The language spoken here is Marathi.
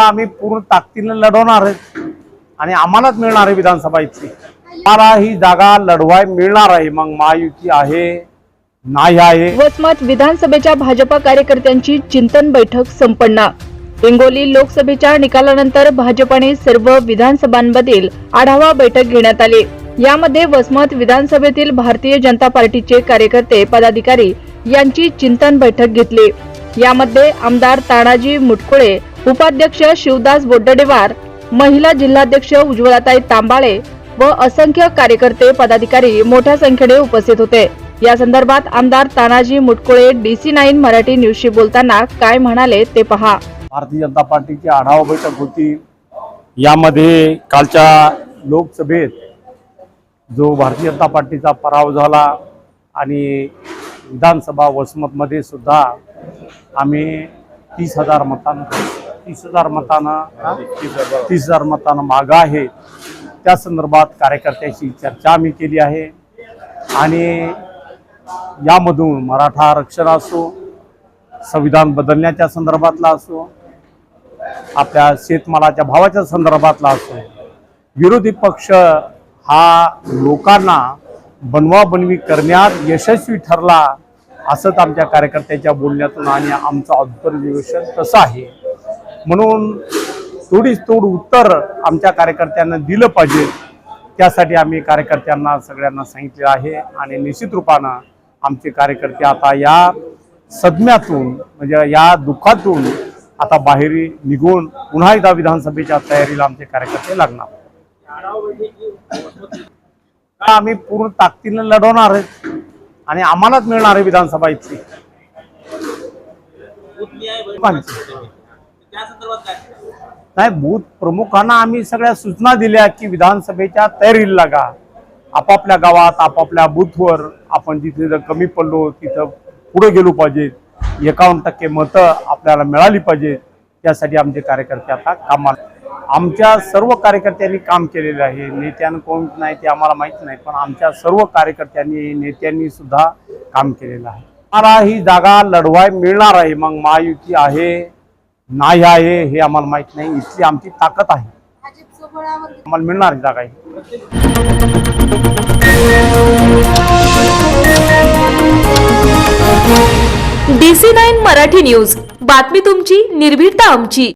आम्ही पूर्ण ताकदीने लढवणार आहे. आणि आम्हालाच मिळणार आहे विधानसभा इथली. आम्हाला ही जागा लढवाय मिळणार आहे. मग महायुती आहे नाही आहे. वसमत विधानसभेच्या भाजपा कार्यकर्त्यांची चिंतन बैठक संपन्न. हिंगोली लोकसभेच्या निकालानंतर भाजपाने सर्व विधानसभांमधील आढावा बैठक घेण्यात आली. यामध्ये वसमत विधानसभेतील भारतीय जनता पार्टीचे कार्यकर्ते पदाधिकारी यांची चिंतन बैठक घेतली. यामध्ये आमदार तानाजी मुटकुळे उपाध्यक्ष शिवदास बोड्डडेवार महिला जिल्हाध्यक्ष उज्ज्वलाताई तांबाळे व असंख्य कार्यकर्ते पदाधिकारी मोठ्या संख्येने उपस्थित होते. या संदर्भात आमदार Tanaji Mutkule D C nine Marathi न्यूजशी बोलताना काय म्हणाले ते पहा. भारतीय जनता पार्टीची आढावा बैठक होती. यामध्ये कालच्या लोकसभेत जो भारतीय जनता पार्टीचा पराभव झाला आणि विधानसभा वसमतमध्ये सुद्धा आम्ही तीस हजार मतांना तीस हजार मतानं? तीस हजार मतानं मागं आहे. त्या संदर्भात कार्यकर्त्याशी चर्चा आम्ही केली आहे. आणि यामधून मराठा आरक्षण असो संविधान बदलण्याच्या संदर्भातला असो आपल्या शेतमालाच्या भावाच्या संदर्भातला असो विरोधी पक्ष हा लोकांना बनवा बनवी करण्यात यशस्वी ठरला असंच आमच्या कार्यकर्त्याच्या बोलण्यातून आणि आमचं ऑब्झर्वेशन तसं आहे. म्हणून थोडीच तोड उत्तर आमच्या कार्यकर्त्यांना दिलं पाहिजे. त्यासाठी आम्ही कार्यकर्त्यांना सगळ्यांना सांगितले आहे आणि निश्चित रूपानं आमचे कार्यकर्ते आता या सदम्यातून म्हणजे या दुःखातून आता बाहेर निघून पुन्हा एकदा विधानसभेच्या तयारीला आमचे कार्यकर्ते लागणार. आम्ही पूर्ण ताकदीने लढवणार आहे आणि आम्हालाच मिळणार आहे विधानसभा इथली? नाही बूथ प्रमुखांना आम्ही सगळ्या सूचना दिल्या की विधानसभेच्या तयारीला लागा. आपापल्या गावात आपापल्या बूथवर आपण जिथे जर कमी पडलो तिथं पुढे गेलो पाहिजे. एकावन्न टक्के मतं आपल्याला मिळाली पाहिजे. त्यासाठी आमचे कार्यकर्ते आता कामाला आमच्या सर्व कार्यकर्त्यांनी काम केलेलं आहे. नेत्यानं कोण नाही ते आम्हाला माहीत नाही पण आमच्या सर्व कार्यकर्त्यांनी नेत्यांनी सुद्धा काम केलेलं आहे. मला ही जागा लढवाय मिळणार आहे. मग महायुती आहे. नाही आहे हे आम्हाला माहीत नाही. इथली आमची ताकद आहे. आम्हाला मिळणार जागा ही. D C nine Marathi news. बातमी तुमची निर्भीडता आमची.